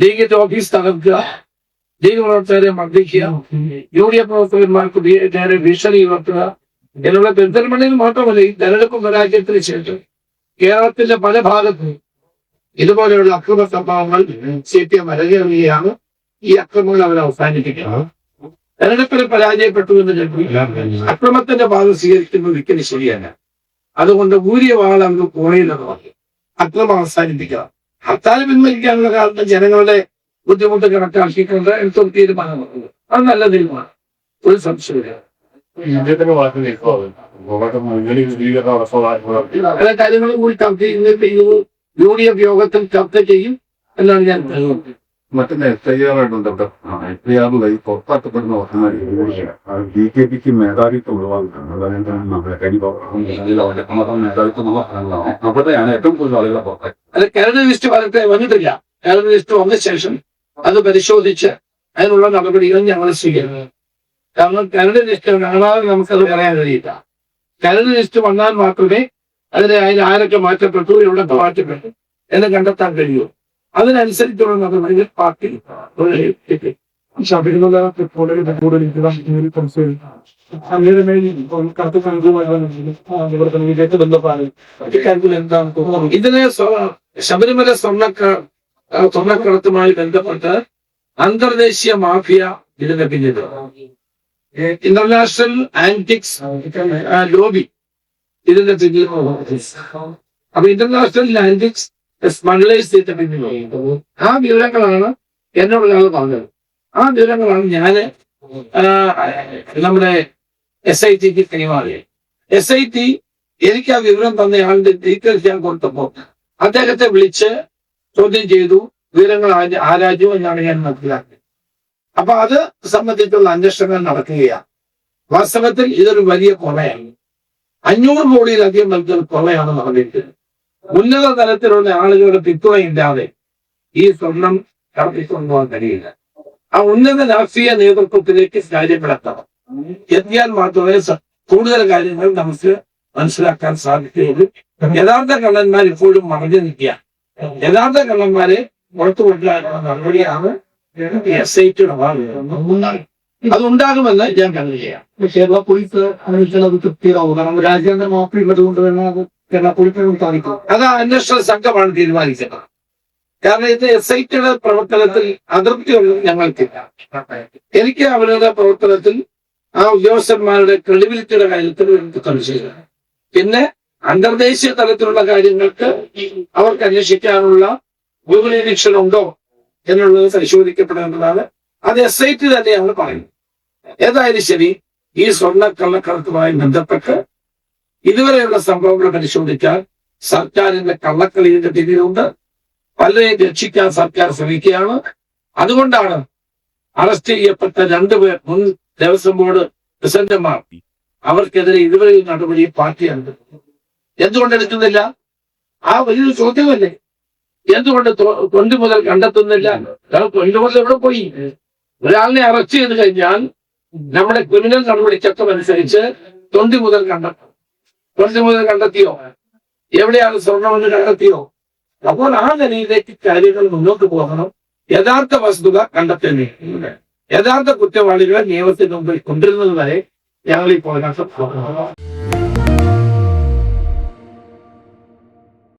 ലീഗിന്റെ ഓഫീസ് തകർക്കുക. ലീഗ് പ്രവർത്തകരെ മർദ്ദിക്കുക. യു ഡി എഫ് പ്രവർത്തകന്മാർക്ക് നേരെ ഭീഷണി ഉയർത്തുക. എന്നുള്ള പെരിന്തൽമണ്ണയിൽ മാത്രമല്ല ഈ തെരഞ്ഞെടുപ്പ് പരാജയത്തിന് ശേഷം കേരളത്തിന്റെ പല ഭാഗത്തും ഇതുപോലെയുള്ള അക്രമ സംഭവങ്ങൾ സി പി എം വരകയാണ് ഈ അക്രമങ്ങൾ അവർ അവസാനിപ്പിക്കണം. തെരഞ്ഞെടുപ്പിൽ പരാജയപ്പെട്ടു എന്ന് അക്രമത്തിന്റെ ഭാഗം സ്വീകരിക്കുന്നത് ഒരിക്കലും ശരിയല്ല. അതുകൊണ്ട് ഊരിയ വാൾ അങ്ങ് പറഞ്ഞു അക്രമം അവസാനിപ്പിക്കണം. ഹർത്താൽ പിൻവലിക്കാനുള്ള കാരണം ജനങ്ങളുടെ ബുദ്ധിമുട്ട് കണക്കാക്കിക്കൊണ്ട് എടുത്തൊരു തീരുമാനമാണ് അത് നല്ല തീരുമാനം. ഒരു സംശയമില്ല പല കാര്യങ്ങളും കൂടി ചർച്ച ചെയ്യുന്നത് യു ഡി എഫ് യോഗത്തിൽ ചർച്ച ചെയ്യും എന്നാണ് ഞാൻ മറ്റേ മറ്റൊന്ന് എഫ് ഐ ആർ ആയിട്ടുണ്ട് എഫ് ഐ ആറിൽ ഈ പുറത്താക്കപ്പെടുന്ന ഓർമ്മ ബി പിക്ക് മേധാവിത്വം അതായത് മേധാവിത്വം അവിടെയാണ് ഏറ്റവും കൂടുതൽ ആളുകളെ പുറത്താക്കി. അത് കരട് ലിസ്റ്റ് വരട്ടെ വന്നിട്ടില്ല. കരട് ലിസ്റ്റ് വന്ന ശേഷം അത് പരിശോധിച്ച് അതിനുള്ള നടപടികൾ ഞങ്ങൾ സ്വീകരിക്കും. കാരണം കരട് ലിസ്റ്റ് കാണാതെ നമുക്കത് പറയാൻ കഴിയില്ല. കരട് ലിസ്റ്റ് വന്നാൽ മാത്രമേ അതിന് അതിൽ ആരൊക്കെ മാറ്റപ്പെട്ടു എവിടെ മാറ്റപ്പെട്ടു എന്ന് കണ്ടെത്താൻ കഴിയൂ. അതിനനുസരിച്ചുള്ള നടപടികൾ പാർട്ടി. ശബരിമല ഇതിനെ ശബരിമല സ്വർണക്ക ആ, സ്വർണക്കടത്തുമായി ബന്ധപ്പെട്ട് അന്തർദേശീയ മാഫിയ ഇതിന്റെ പിന്നിൽ. ഇന്റർനാഷണൽ ആന്റിക്സ് ലോബി ഇതിന്റെ പിന്നിൽ. അപ്പൊ ഇന്റർനാഷണൽ ആന്റിക്സ് സ്മഗ്ലേഴ്സ് ഇതിന്റെ പിന്നിൽ ആ വിവരങ്ങളാണ് എന്നോട് ഞങ്ങൾ പറഞ്ഞത്. ആ വിവരങ്ങളാണ് ഞാൻ നമ്മുടെ എസ് ഐ ടിക്ക് കൈമാറിയത്. എസ് ഐ ടി എനിക്ക് ആ വിവരം തന്നയാളുടെ ഡീറ്റെയിൽസ് ഞാൻ കൊടുത്തപ്പോ അദ്ദേഹത്തെ വിളിച്ച് ചോദ്യം ചെയ്തു വിവരങ്ങൾ ആരാജു എന്നാണ് ഞാൻ മനസ്സിലാക്കിയത്. അപ്പൊ അത് സംബന്ധിച്ചുള്ള അന്വേഷണങ്ങൾ നടക്കുകയാണ്. വാസ്തവത്തിൽ ഇതൊരു വലിയ കൊള്ളയാണ് അഞ്ഞൂറ് കോടിയിലധികം നൽകുന്ന കൊള്ളയാണ് നടന്നിരിക്കുന്നത് ഉന്നത തലത്തിലുള്ള ആളുകളുടെ പിന്തുണയില്ലാതെ ഈ സ്വർണം കടത്തിക്കൊണ്ടുപോകാൻ കഴിയില്ല. ആ ഉന്നത രാഷ്ട്രീയ നേതൃത്വത്തിലേക്ക് കാര്യങ്ങളെത്തണം എത്തിയാൽ മാത്രമേ കൂടുതൽ കാര്യങ്ങൾ നമുക്ക് മനസ്സിലാക്കാൻ സാധിക്കുന്നത്. യഥാർത്ഥ കള്ളന്മാർ ഇപ്പോഴും മറഞ്ഞു നിൽക്കുക യഥാർത്ഥ കള്ളന്മാരെ പുറത്തു കൊണ്ടുവരാനുള്ള നടപടിയാണ് എസ് ഐ ടിയുടെ ഭാഗം അതുണ്ടാകുമെന്ന് ഞാൻ കരുതുകയാണ്. കേരള പോലീസ് അന്വേഷിച്ചാൽ തൃപ്തിയാവും കാരണം രാജ്യാന്തര മാപ്പി ഉള്ളത് കൊണ്ട് തന്നെ അത് കേരള പോലീസിനെ സാധിക്കും. അത് അന്വേഷണ സംഘമാണ് തീരുമാനിച്ചത്. കാരണം ഇത് എസ് ഐ ടിയുടെ പ്രവർത്തനത്തിൽ അതൃപ്തിയൊന്നും ഞങ്ങൾക്കില്ല. എനിക്ക് അവരുടെ പ്രവർത്തനത്തിൽ ആ ഉദ്യോഗസ്ഥന്മാരുടെ ക്രെഡിബിലിറ്റിയുടെ കാര്യത്തിൽ എനിക്ക് സംശയമില്ല പിന്നെ അന്തർദേശീയ തലത്തിലുള്ള കാര്യങ്ങൾക്ക് അവർക്ക് അന്വേഷിക്കാനുള്ള ഗൂഗിൾ ഉണ്ടോ എന്നുള്ളത് പരിശോധിക്കപ്പെടേണ്ടതാണ് അത് എസ് ഐ ടി തന്നെയാണ് പറയുന്നത്. ഏതായാലും ശരി ഈ സ്വർണ കള്ളക്കടത്തുമായി ബന്ധപ്പെട്ട് ഇതുവരെയുള്ള സംഭവങ്ങൾ പരിശോധിച്ചാൽ സർക്കാരിന്റെ കള്ളക്കളിയുടെ പിന്നിലുണ്ട്. പലരെയും രക്ഷിക്കാൻ സർക്കാർ ശ്രമിക്കുകയാണ്. അതുകൊണ്ടാണ് അറസ്റ്റ് ചെയ്യപ്പെട്ട രണ്ടുപേർ മുൻ ദേവസ്വം ബോർഡ് പ്രസിഡന്റുമാർ അവർക്കെതിരെ ഇതുവരെ നടപടി പാർട്ടി എടുത്തിട്ടുണ്ട് എന്തുകൊണ്ട് എടുക്കുന്നില്ല? ആ വലിയൊരു ചോദ്യമല്ലേ? എന്തുകൊണ്ട് കൊണ്ട് മുതൽ കണ്ടെത്തുന്നില്ല? കാരണം തൊണ്ടി മുതൽ എവിടെ പോയി? ഒരാളിനെ അറസ്റ്റ് ചെയ്ത് കഴിഞ്ഞാൽ നമ്മുടെ ക്രിമിനൽ നടപടി ചട്ടം അനുസരിച്ച് തൊണ്ടി മുതൽ കണ്ടെത്തും തൊണ്ടി മുതൽ കണ്ടെത്തിയോ? എവിടെയാണ് സ്വർണമെന്ന് കണ്ടെത്തിയോ? അപ്പോൾ ആ നിലയിലേക്ക് കാര്യങ്ങൾ മുന്നോട്ട് പോകണം. യഥാർത്ഥ വസ്തുത കണ്ടെത്തേണ്ടി യഥാർത്ഥ കുറ്റവാളികളെ നിയമത്തിന് മുമ്പിൽ കൊണ്ടുവരുന്നത് വരെ ഞങ്ങൾ ഈ പോരാട്ടം തുടരണം